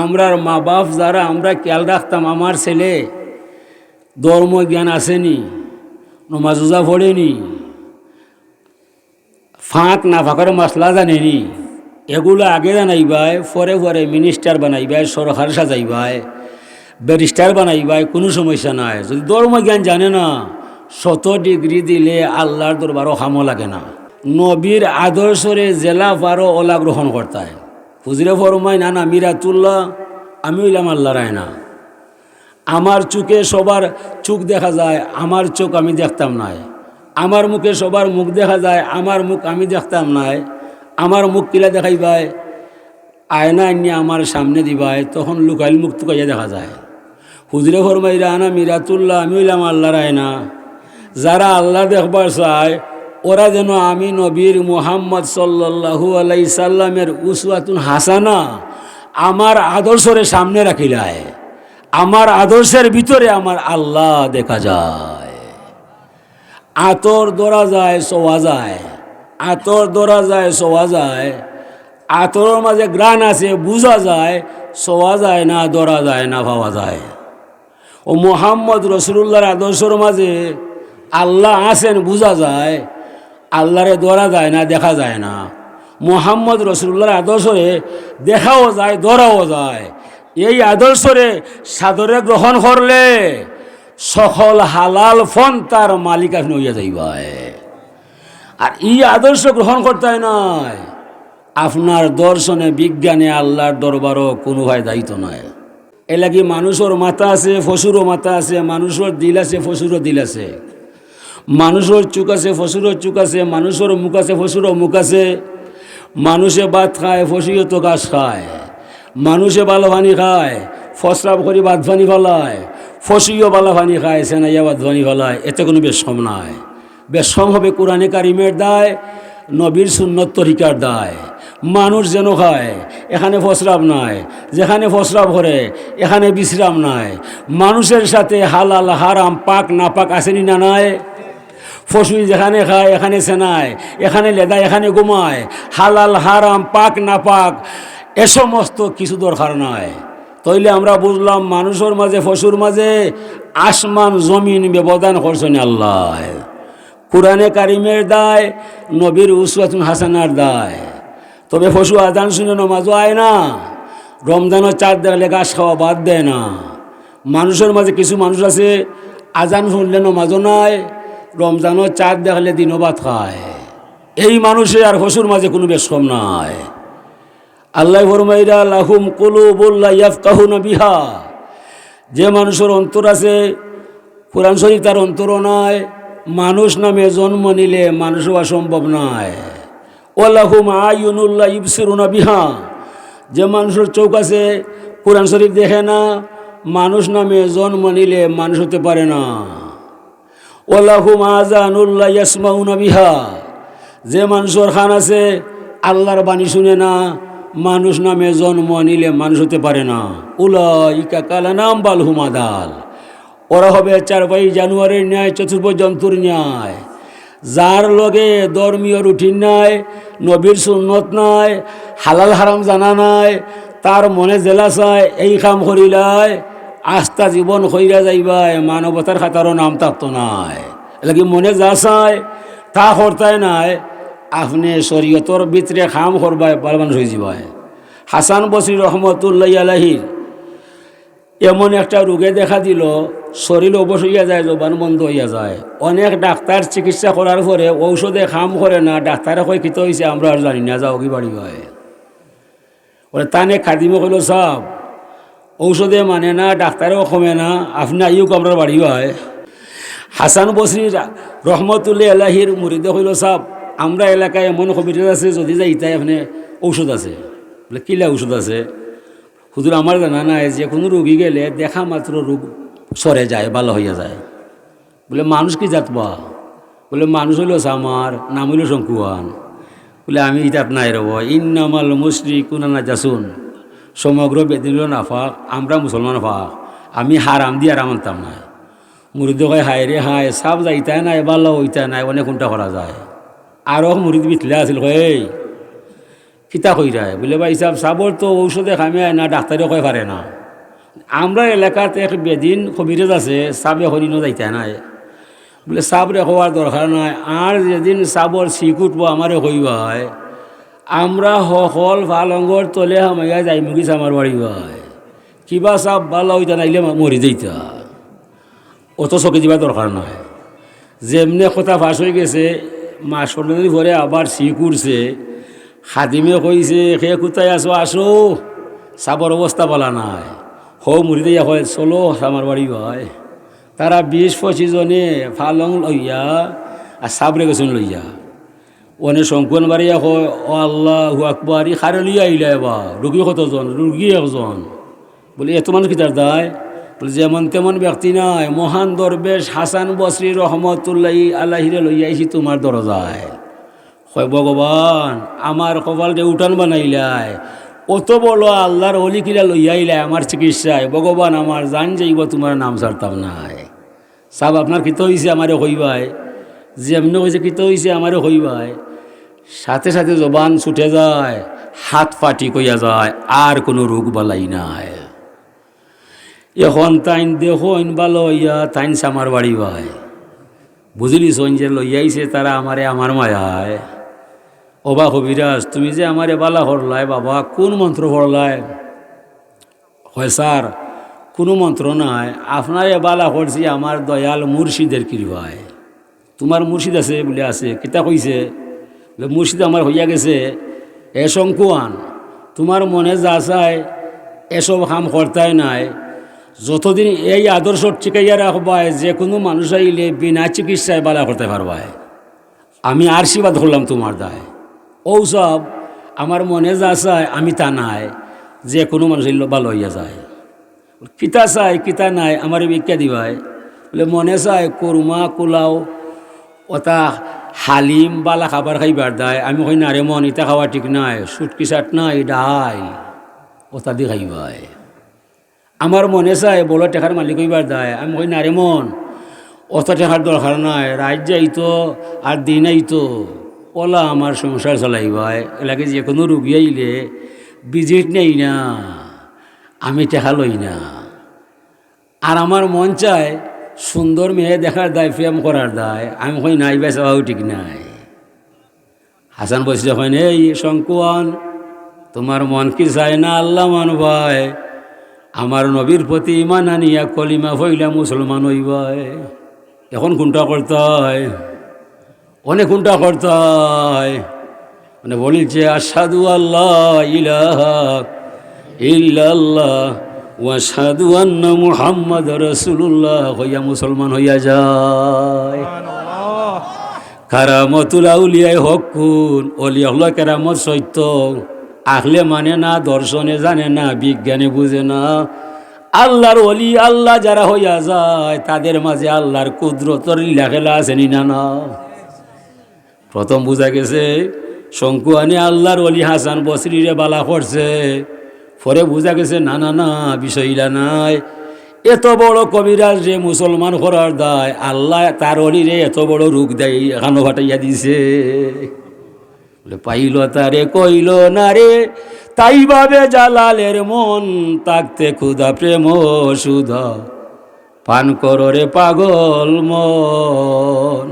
আমরার মা বাপ যারা, আমরা খেয়াল রাখতাম আমার ছেলে ধর্ম জ্ঞান আসেনি নমাজুজা পড়েনি, ফাঁক না ফাঁকার মশলা জানেনি। এগুলো আগে জানাইবাই পরে পরে মিনিস্টার বানাইবাই সরকার সাজাইবাই ব্যারিস্টার বানাইবাই কোনো সমস্যা নাই। যদি ধর্ম জ্ঞান জানে না, শত ডিগ্রি দিলে আল্লাহর দরবারও হামো লাগে না। নবীর আদর্শরে জেলা পারো ওলা গ্রহণ করতায়। হুজরে ফরমাই না না মিরাতুল্লাহ আমি হইলাম আল্লাহ রায় না। আমার চোখে সবার চোখ দেখা যায়, আমার চোখ আমি দেখতাম নাই আমার মুখে সবার মুখ দেখা যায়, আমার মুখ আমি দেখতাম নাই আমার মুখ কিলা দেখাইবাই আয়না নিয়ে আমার সামনে দিবাই তখন লুকাইল মুখ টুকাইয়া দেখা যায়। হুজরে ফরমাইরা আনা মিরাতুল্লাহ আমি হইলাম আল্লাহর আয়না যারা আল্লাহ দেখবার চায় ওরা যেন আমি নবীর মুহাম্মদ সাল্লাহু আলাই সাল্লামের উসওয়াতুন হাসানা আমার আদর্শরে সামনে রাখিলায়। আমার আদর্শের ভিতরে আমার আল্লাহ দেখা যায়। আতর দরা যায় সোয়া যায়। আতর দরা যায় সোয়া যায়। আতরের মাঝে গ্রান আছে, বোঝা যায় সোয়া যায় না দরা যায় না, ভাবা যায়। ও মোহাম্মদ রসুল্লাহর আদর্শর মাঝে আল্লাহ আছেন, বোঝা যায়। আল্লাহরে দরা যায় না, দেখা যায় না। মোহাম্মদ রসুল্লাহর আদর্শরে দেখাও যায় দরাও যায়। এই আদর্শরে সাদরে গ্রহণ করলে সকল হালাল ফোন তার মালিক আপনি হইয়া যাইবায় আর এই আদর্শ গ্রহণ করতে নয় আপনার দর্শনে, বিজ্ঞানে আল্লাহর দরবারও কোনো ভাই দায়িত্ব নয় এলাকি মানুষের মাথা আছে ফসুরও মাথা আছে মানুষের দিল আছে ফসুরও দিল আছে। মানুষের চুক আছে ফসুরও চুক আছে, মানুষের মুখ আছে ফসুরও মুখ আছে। মানুষে ভাত খায় ফসিও তো গাছ খায়। মানুষে ভালো পানি খায়, ফসরাব করে পানি ফলায়। ফসিও ভালো পানি খায়, সেনাইয়া পানি ফলায়। এতে কোনো বেশম নাই। বেশম হবে কোরআনে কারিমের দায়, নবীর সুন্নত তরিকার দায়। মানুষ যেন খায়, এখানে ফসরাব নাই, যেখানে ফসরাব করে, এখানে বিশ্রাম নাই। মানুষের সাথে হালাল, হারাম, পাক না পাক আসেনি না নাই? ফসুই যেখানে খায়, এখানে সেনায়, এখানে লেদা এখানে ঘুমায়। হালাল, হারাম, পাক, না পাক, এ সমস্ত কিছু দরকার নয়। তইলে আমরা বুঝলাম মানুষের মাঝে, ফসুর মাঝে আসমান, জমিন ব্যবধান করছেন আল্লাহ। কোরআনে কারিমের দায়, নবীর উসওয়াতুন হাসানার দায়। তবে ফসু আজান শুনে নমাজও আয় না। রমজানও চার দেখলে গাছ খাওয়া বাদ দেয় না। মানুষের মাঝে কিছু মানুষ আছে, আজান শুনলে নমাজও নাই। রমজানও চাঁদ দেখলে দিনও ভাত খায়। এই মানুষে আর ফসুর মাঝে কোনো বেশ কম নাই। আল্লাহ ফরমাইরা লাহুম কলু বল্লা ইয়াফ কাহু বিহা। যে মানুষের অন্তর আছে, কোরআন শরীফ তার অন্তর নয় মানুষ নামে জন্ম নিলে মানুষ হওয়া সম্ভব নয় ওলাহুম আয়ুনুল্লাহ ইবসিরুনা বিহা। যে মানুষের চৌক আছে, কোরআন শরীফ দেখে না, মানুষ নামে জন্ম নিলে মানুষ হতে পারে না। ওলাহুম আজানুল্লাহ ইয়াসমাউনা বিহা। যে মানুষের খান আছে, আল্লাহর বাণী শুনে না, মানুষ নামে জন্ম নিলে মানুষ হতে পারে না। উলা ইকা কালা নাম বাল হুমাদাল ওরা হবে চার পাই জানুয়ারির ন্যায় চতুর্ভ জন্তুর ন্যায়। যার লগে ধর্মীয় রুটিন নাই, নবীর সুন্নত নাই, হালাল হারাম জানা নাই, তার মনে জেলা চায় এই কাম করিলাই আস্থা জীবন হইরা যাইবাই, মানবতার খাতারও নাম থাকতো নাই। এলাকি মনে যা চায়, তা করতায় নাই। আপনি শরীয়তর ভিতরে খাম করবায় বাল মানুষ হয়ে যাবায় হাসান বসির রহমতুল্লাহ আলাহির এমন একটা রোগে দেখা দিল, শরীর অবশ হইয়া যায়, জবান বন্ধ হইয়া যায়। অনেক ডাক্তার চিকিৎসা করার পরে ঔষধে খাম করে না, ডাক্তারে কই কিত হয়েছে আমরা আর জানি না, যাও কি বাড়ি হয় ওরা তানে খাদিমে কইল, সব ঔষধে মানে না ডাক্তারেও কমে না, আপনি আইও আমরা বাড়ি হয় হাসান বসরির রহমতুল্লাহ আলাহির মুরিদে কইল সব আমরা এলাকায় এমন কবিরাজ আছে, যদি যাই তাই আপনি ঔষধ আছে। বলে, কিলা ঔষধ আছে? হুজুর আমার জানা নাই যে কোনো রোগী গেলে দেখা মাত্র রোগ সরে যায় ভালো হইয়া যায়। বলে মানুষ কি জাতবা বলে মানুষ হইল আমার নাম হইল শঙ্কুয়ান বলে, আমি ইতাত নাই রব ইন্নামাল মুসরি কুনানা জাসুন সমগ্র বেদিল নাফাক আমরা মুসলমান ফাক আমি হারাম দিয়ে আর মানতাম নাই মুরিদ কয় হায় রে হায় সাপ যাইতাই নাই ভালো হইতাই নাই, অনেক কোনটা করা যায়। আরও মুরিদ বিতলে আছিল, কয় কিতা কইরায় বলে, ভাই সাহেব সাবর তো ঔষধে খামে না ডাক্তারে কয় পারে না। আমরা এলাকাত এক বেদিন কবিরাজ আছে সাবে হরিণও যাইতে নাই। বলে সাবরে হওয়ার দরকার নাই আর যেদিন সাবর উঠবো আমারে হইবাই আমরা সকল ফালঙ্গর তলে হামাইয়া যাই মুগিস আমার বাড়ি কিবা সাপ ভালো হইতা নাইলে মরি যাইতা। অত চকে দিবা দরকার নাই। যেমনি কথা ফাঁস হয়ে গেছে মাসলি পরে আবার শিখ উঠছে খাদিমে কইছে সে কোথায় আসো আসো। সাবর অবস্থা বলা নাই। হো মুড়ি দিয়া হয় চলো আমার বাড়ি ভাই। তারা বিশ পঁচিশ জনে ফালং লইয়া, আর সাবরে গেছেন লইয়া। অনে শঙ্কন বাড়িয়া হয় ও আল্লাহ আকবর, ই খারে লইয়া আইলা এবার, রুগী কতজন রুগী একজন। বলি, এত মানুষ কি তার দায়? বলে, যেমন তেমন ব্যক্তি নাই, মহান দরবেশ হাসান বসরি রহমতুল্লাহ আল্লাহিরে লইয়া আইছি তোমার দরজায়। হয় ভগবান, আমার কপালটা উঠান বানাইলাই, অত বড় আল্লাহর অলি কিরা লইয়াইলাই আমার চিকিৎসায়? ভগবান, আমার জান যাইব, তোমার নাম ছাড়তাম নাই। সাব আপনার কিত হয়েছে আমারে হইবাই যেমনি হয়েছে কিত হয়েছে আমারে হইবাই সাথে সাথে জবান ছুটে যায়, হাত ফাটি কইয়া যায়, আর কোনো রোগ বালাই নাই। এখন তাইন দেখো, ইন ভালো ইয়া তাইন সামার বাড়ি ভাই। বুঝলি সোন যে লইয়াইছে তারা আমারে আমার মায়ায়। অবা কবিরাজ, তুমি যে আমারে বালা হরলাই, বাবা, কোন মন্ত্র হরলাই? হয় স্যার, কোনো মন্ত্র নাই। আপনারে বালা হরছি আমার দয়াল মুর্শিদের কৃপায়। তোমার মুর্শিদ আছে বলে আছে, কিতা কইছে? মুর্শিদ আমার হইয়া গেছে, এ শঙ্কুয়ান, তোমার মনে যা চায় এসব কাম করতাই নাই। যতদিন এই আদর্শ টিকাইয়া রাখবায় যে কোনো মানুষ আইলে বিনা চিকিৎসায় বালা করতে পারবায় আমি আশীর্বাদ করলাম তোমার দায়। ঔসব আমার মনে যা চায় আমি তা নাই, যে কোনো মানুষ আইলে ভালো হইয়া যায়। কিতা চাই, কিতা নাই, আমার ভিক্ষা দিবাই। বলে, মনে চায় কুরমা, কোলাও ওটা হালিম বালা খাবার খাইবার দায়। আমি কই, না রে মন ইটা খাওয়া ঠিক নাই। সুটকি চাট নাই ডাই ওটা দি খাইবাই। আমার মনে চায়, বলো টেকার মালিক হইবার দায়। আমি কই, না রে মন, অত টেকার দরকার নাই। রাত যাইতো, আর দিন আইতো। ওলা আমার সংসার চালাইবাই। এলাকে যে কোনো রুগী আইলে ভিজিট নেই না। আমি টেকা লই না। আর আমার মন চায় সুন্দর মেয়ে দেখার দায় প্রেম করার দায়। আমি কই নাই বেচাও ঠিক নাই। হাসান বসে যখন এই শঙ্কুয়ান, তোমার মন কি চায় না আল্লাহ মান ভাই আমার নবীর প্রতি ইমান আনিয়া কলিমা হইলা মুসলমান হইবাই এখন কোনটা করতে হয়? অনেক কোনটা করতে হয়? মানে বলিছে আসাদু আল্লাহ ইলাহা ইল্লাল্লাহ। ওয়াসাদু আন্না মুহাম্মদ রসুল্লাহ হইয়া মুসলমান হইয়া যায়। কারামতুল আউলিয়ায় হকুন অলিয়াল্লাহ কেরামত সত্য। আখলে মানে না, দর্শনে জানে না, বিজ্ঞানে বুঝে না। আল্লাহর অলি আল্লাহ যারা হইয়া যায়, তাদের মাঝে আল্লাহর কুদরতর লীলাখেলা আছে নি না না? প্রথম বোঝা গেছে শঙ্কু আনি আল্লাহর অলি হাসান বসরিরে বালা করছে। পরে বোঝা গেছে, না না না বিষয়টা নাই। এত বড় কবিরাজ রে মুসলমান করার দায়, আল্লাহ তার অলিরে এত বড় রোগ দেয় এখানো ফাটাইয়া দিছে। পাইল তারে, কইল না রে, তাই ভাবে জালালের মন তাকতে ক্ষুধা, প্রেম সুধা পান করো রে পাগল মন।